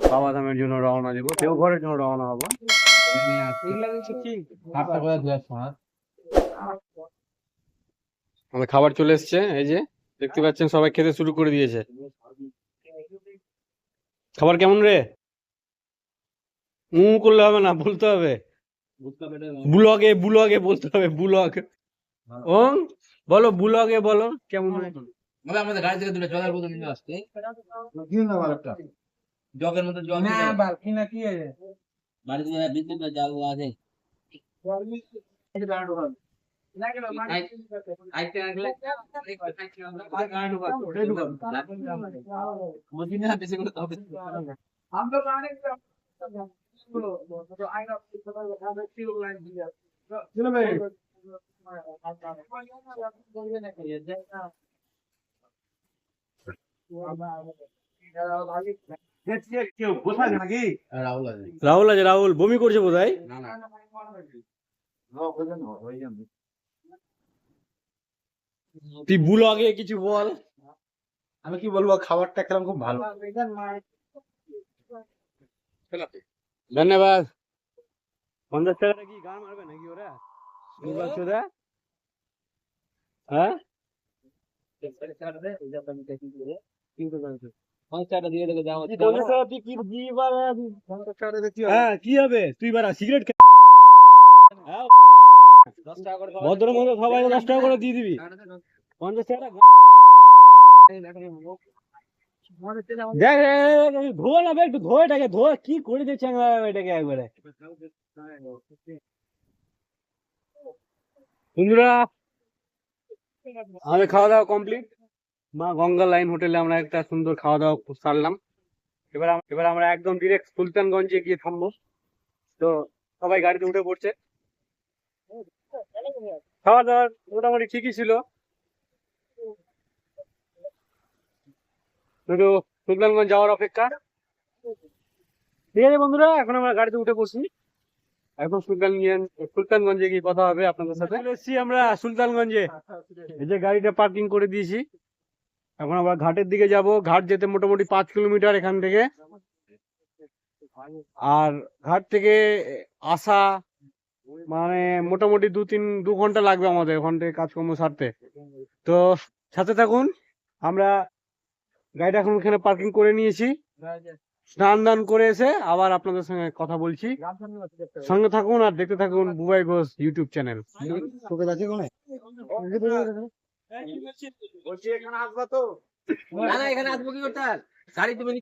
বাবা ধামের জন্য রওনা দেবো। দেওঘরের জন্য রওনা হব। আমাদের খাবার চলে এসছে এই যে দেখতে পাচ্ছেন সবাই খেতে শুরু করে দিয়েছে। খাবার কেমন রে? উম করলে হবে না বলতে হবে। বুলগে বুলগে বলতে হবে বুলগ। ও বলো বুলগে বলো কেমন? মানে আমাদের গাড়ি থেকে দুটো জলের বোতল নিয়ে আসতে। জগের মধ্যে জল না। বালকি না কি আছে বাড়ি থেকে বিদ্যুৎ জাল আছে। আইতে হ্যাঁ, রাহুল আছে। রাহুল বমি করছে বোধ হয় তুই ভুল আগে কিছু বল। আমি কি বলব খাবারটা খেলাম খুব ভালো। ধন্যবাদ। পঞ্চাশ টাকাটা কি গান মারবে নাকি ওরা? হ্যাঁ? হ্যাঁ কি হবে? তুই বাড়া সিগারেট হ্যাঁ। দশ টাকা করে ভদ্র মতো সবাই দশ টাকা করে দিয়ে দিবি। পঞ্চাশ টাকা দেখ দেখ, দেখ, দেখ, ধোয়া না একটু ধোয়া এটাকে ধোয়া কি করে দিচ্ছে এটাকে একবারে। বন্ধুরা আমাদের খাওয়া দাওয়া কমপ্লিট। মা গঙ্গা লাইন হোটেলে আমরা একটা সুন্দর খাওয়া দাওয়া সারলাম। এবার এবার আমরা একদম ডিরেক্ট সুলতানগঞ্জে গিয়ে থামবো। তো সবাই গাড়িতে উঠে পড়ছে। খাওয়া দাওয়া মোটামুটি ঠিকই ছিল। শুধু সুলতানগঞ্জ যাওয়ার অপেক্ষা। ঠিক আছে বন্ধুরা এখন আমরা গাড়িতে উঠে পড়ছি এখন সুলতানগঞ্জ সুলতানগঞ্জে গিয়ে কথা হবে আপনাদের সাথে। আমরা সুলতানগঞ্জে। এই যে গাড়িটা পার্কিং করে দিয়েছি। এখন আবার ঘাটের দিকে যাব। ঘাট যেতে মোটামুটি পাঁচ কিলোমিটার এখান থেকে। আর ঘাট থেকে আসা মানে মোটামুটি দু তিন, দু ঘণ্টা লাগবে আমাদের ওখান থেকে কাজকর্ম সারতে। তো সাথে থাকুন, আমরা গাড়িটা এখন এখানে পার্কিং করে নিয়েছি। স্নান দান করে এসে আবার আপনাদের সঙ্গে কথা বলছি। সঙ্গে থাকুন আর দেখতে থাকুন বুবাই ঘোষ ইউটিউব চ্যানেল। বলছি এখানে আসবা তো? না না এখানে আসব কি করতে? গাড়ি তুমি